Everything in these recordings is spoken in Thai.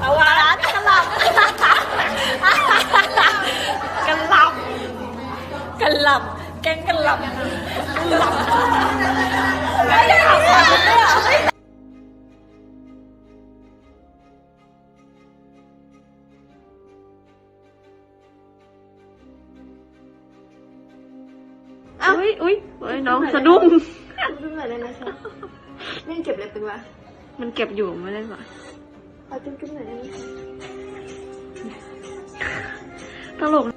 เอาวะกระหล่ำกระหล่ำกระหล่ำแกงกระหล่ำกระหล่ำไม่ได้เอาความเป็นด้วยเหรออุ้ยอุ้ยเฮ้ยน้องสะดุ้งดูหน่อยได้ไหมคะยังเก็บอะไรเป็นวะมันเก็บอยู่ไม่ได้ปะเอา จุ๊บจุ๊บหน่อยได้ไหมคะตลก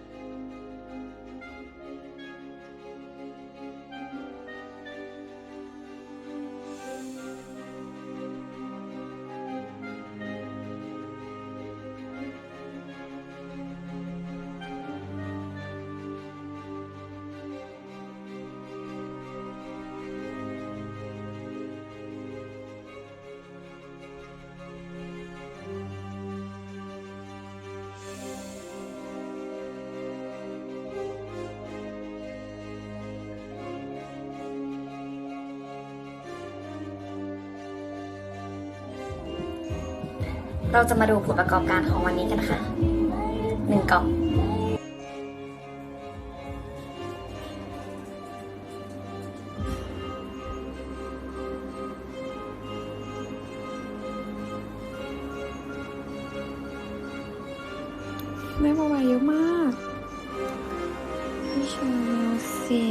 เราจะมาดูผลประกอบการของวันนี้กันนะคะหนึ่งกล่องได้มาไวเยอะมากพี่ชาเสี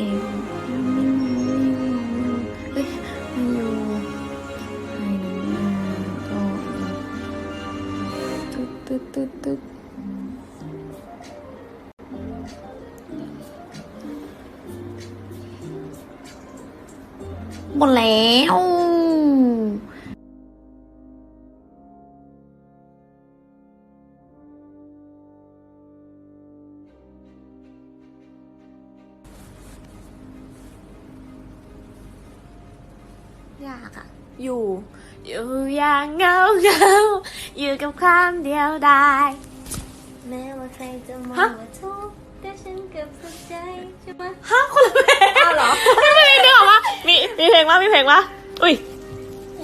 ดตึ๊ดตึ๊ดตึ๊ดหมดแล้ว ยากอะอยู่ อยู่อย่างเงาเงาอยู่กับความเดียวดายแม้ว่าใครจะมองฮะว่าทุกข์แต่ฉันกับสุขใจใช่ไหมฮะคนละเพลงอ้าวเหรอไม่มีนึกออกปะมีมีเพลงปะมีเพลงปะอุ้ย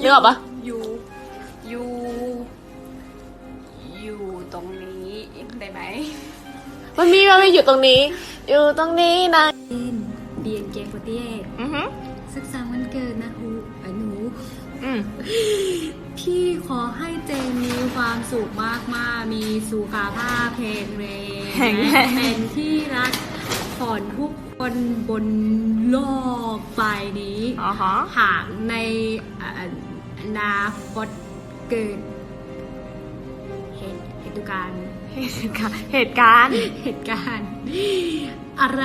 นึกออกปะอยู่อยู่อยู่ตรงนี้ได้ไหมมันมีมันมีอยู่ตรงนี้ อยู่ตรงนี้นะเบียนเกมโปรตีเออือหือสักสามวันเกิดนะฮูอะหนูอืม พี่ขอให้เจนมีความสุขมากมากๆมีสุขภาพแข็งแรงแข็งแรงและเป็นที่รักของทุกคนบนโลกใบนี้ อ๋อฮะหากในอ่าอนาคตเกิดเหตุเหตุการณ์ เหตุการณ์เหตุการณ์ เหตุการณ์ อะไร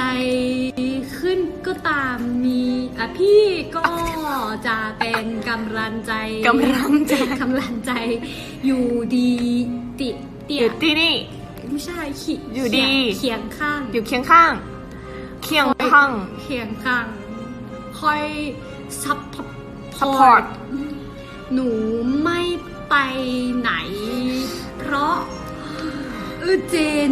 ขึ้นก็ตามมีอะพี่ก็จะเป็นกำลังใจกำลังใจกำลังใจ อยู่ดีติดเตีอยยู่ที่นี่ ไม่ใช่ขีอยู่ดี เคียงข้างอยู่เคียงข้าง เคียงข้าง เคียงข้างคอยซัพพอ support ร์ตหนูไม่ไปไหน เพราะเออเจน